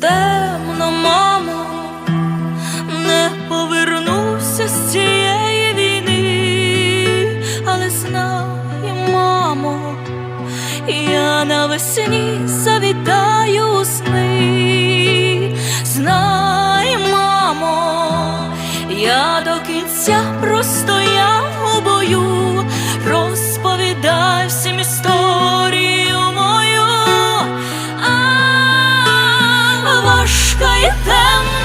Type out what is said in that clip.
Темно, мамо, не повернуся з цієї війни, але знай, мамо, я навесні завітаю у сни, знай, мамо, я до кінця простояв у бою, розповідай всім історіям важко і темно